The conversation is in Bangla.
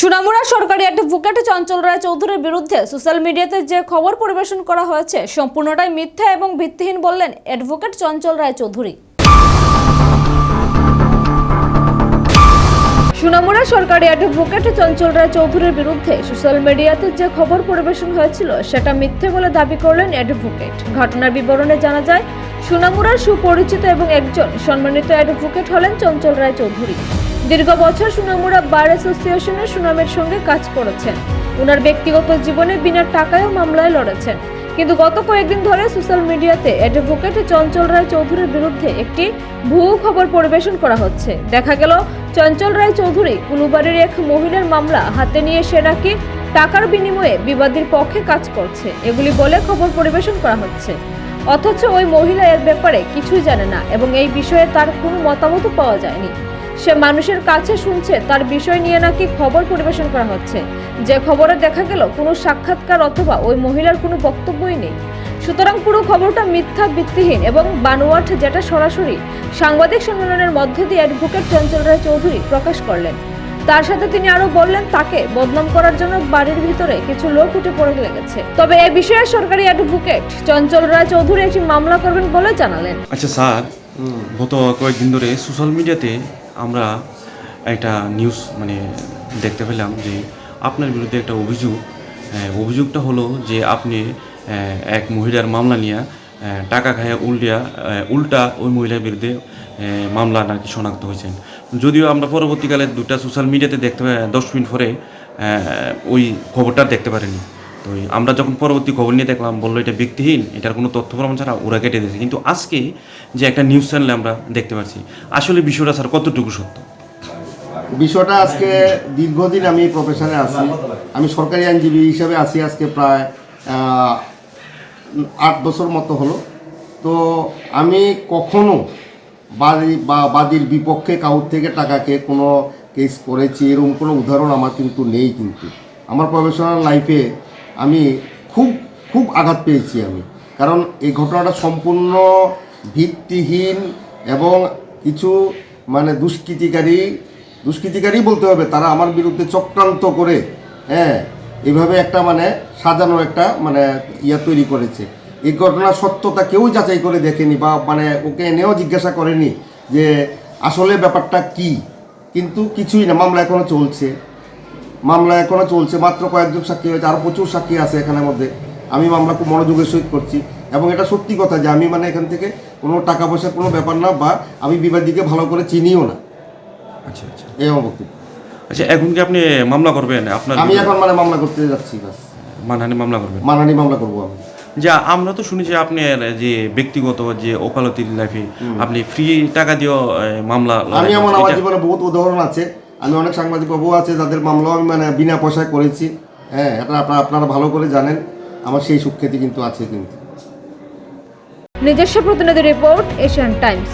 সুনামুড়া সরকারি অ্যাডভোকেট চঞ্চল রায় চৌধুরীর বিরুদ্ধে সোশ্যাল মিডিয়াতে যে খবর পরিবেশন করা হয়েছে, সম্পূর্ণটাই মিথ্যা এবং ভিত্তিহীন বললেন অ্যাডভোকেট চঞ্চল রায় চৌধুরী। সুনামুরা সরকারি অ্যাডভোকেট চঞ্চল রায় চৌধুরীর বিরুদ্ধে সোশ্যাল মিডিয়াতে যে খবর পরিবেশন হয়েছিল, সেটা মিথ্যে বলে দাবি করলেন অ্যাডভোকেট। ঘটনার বিবরণে জানা যায়, সুনামুড়ার সুপরিচিত এবং একজন সম্মানিত অ্যাডভোকেট হলেন চঞ্চল রায় চৌধুরী। দীর্ঘ বছর সুনামুরা বার অ্যাসোসিয়েশনের সুনামের সঙ্গে কাজ করেছেন। ওনার ব্যক্তিগত জীবনে বিনা টাকায়ও মামলায় লড়েছেন। কিন্তু গত কয়েকদিন ধরে সোশ্যাল মিডিয়াতে অ্যাডভোকেট চঞ্চল রায় চৌধুরীর বিরুদ্ধে একটি ভুয়ো খবর পরিবেশন করা হচ্ছে। দেখা গেল, চঞ্চল রায় চৌধুরী কুলুবাড়ির এক মহিলার মামলা হাতে নিয়ে সে নাকি টাকার বিনিময়ে বিবাদীর পক্ষে কাজ করছে, এগুলি বলে খবর পরিবেশন করা হচ্ছে। অথচ ওই মহিলা এর ব্যাপারে কিছুই জানে না এবং এই বিষয়ে তার কোনো মতামতও পাওয়া যায়নি। সে মানুষের কাছে শুনছে, তার বিষয় নিয়ে নাকি খবর পরিবেশন করা হচ্ছে। যে খবরে দেখা গেল, কোনো সাক্ষাৎকার অথবা ওই মহিলার কোনো বক্তব্যই নেই। সুতরাং পুরো খবরটা মিথ্যা, ভিত্তিহীন এবং বানোয়াট যেটা সরাসরি সাংবাদিক সম্মেলনের মধ্য দিয়ে অ্যাডভোকেট চঞ্চল রায় চৌধুরী প্রকাশ করলেন। তার সাথে তিনি আরও বললেন, তাকে বদনাম করার জন্য বাড়ির ভিতরে কিছু লোক উঠে পড়ে লেগেছে। তবে এ বিষয়ে সরকারি অ্যাডভোকেট চঞ্চল রায় চৌধুরী একটি মামলা করবেন বলে জানালেন। আচ্ছা স্যার গত কয়েকদিন ধরে সোশ্যাল মিডিয়াতে আমরা একটা নিউজ মানে দেখতে পেলাম যে আপনার বিরুদ্ধে একটা অভিযোগ অভিযোগটা হলো যে আপনি এক মহিলার মামলা নিয়ে টাকা খায়া উল্টিয়া উল্টা ওই মহিলার বিরুদ্ধে মামলা নাকি শনাক্ত হয়েছেন। যদিও আমরা পরবর্তীকালে দুটা সোশ্যাল মিডিয়াতে দেখতে দশ মিনিট পরে ওই খবরটা দেখতে পারিনি। তো আমরা যখন পরবর্তী খবর নিয়ে দেখলাম, বলল এটা ব্যক্তিহীন এটার কোনো তথ্য প্রমাণ ছাড়া ওরা কেটে দিয়েছে। কিন্তু আজকে যে একটা নিউজ চ্যানেলে আমরা দেখতে পাচ্ছি, আসলে বিষয়টা স্যার কতটুকু সত্য? বিষয়টা আজকে দীর্ঘদিন আমি প্রফেশনে আছি। আমি সরকারি আইনজীবী হিসাবে আছি আজকে প্রায় আট বছর মতো হলো। তো আমি কখনো বাদী, বা বাদীর বিপক্ষে কাউর থেকে টাকা খেয়ে কোনো কেস করেছি, এরকম কোনো উদাহরণ আমার কিন্তু নেই কিন্তু। আমার প্রফেশনাল লাইফে আমি খুব খুব আঘাত পেয়েছি আমি। কারণ এই ঘটনাটা সম্পূর্ণ ভিত্তিহীন এবং কিছু মানে দুষ্কৃতিকারী দুষ্কৃতিকারী বলতে হবে, তারা আমার বিরুদ্ধে চক্রান্ত করে হ্যাঁ এভাবে একটা মানে সাজানো একটা মানে ইয়া তৈরি করেছে। এই ঘটনার সত্যতা কেউ যাচাই করে দেখেনি বা মানে ওকে এনেও জিজ্ঞাসা করেনি যে আসলে ব্যাপারটা কি। কিন্তু কিছুই না, মামলা এখনও চলছে। মামলা এখনও চলছে মাত্র কয়েকজন সাক্ষী হয়েছে আরও প্রচুর সাক্ষী আছে এখানের মধ্যে। আমি মামলা খুব মনোযোগের সহিত করছি এবং এটা সত্যি কথা যে আমি মানে এখান থেকে কোনো টাকা পয়সার কোনো ব্যাপার না বা আমি বিবাদীকে ভালো করে চিনিও না। আচ্ছা আচ্ছা। এই আমার বক্তব্য। আচ্ছা এখন কি আপনি মামলা করবেন? আপনার আমি এখন মানে মামলা করতে যাচ্ছি বাস। মানহানি মামলা করবেন? মানহানি মামলা করব আমি। যা আমরা তো শুনেছি আপনার যে ব্যক্তিগত যে ওকালতির লাইফে আপনি ফ্রি টাকা দিয়েও মামলা আমি করছেন। আমার জীবনে বহুত উদাহরণ আছে। আমি অনেক সাংবাদিক বাবু আছে, যাদের মামলাও আমি মানে বিনা পয়সায় করেছি। হ্যাঁ এটা আপনারা আপনারা ভালো করে জানেন, আমার সেই সুখ্যাতি কিন্তু আছে কিন্তু। নিজস্ব প্রতিনিধি রিপোর্ট, এশিয়ান টাইমস।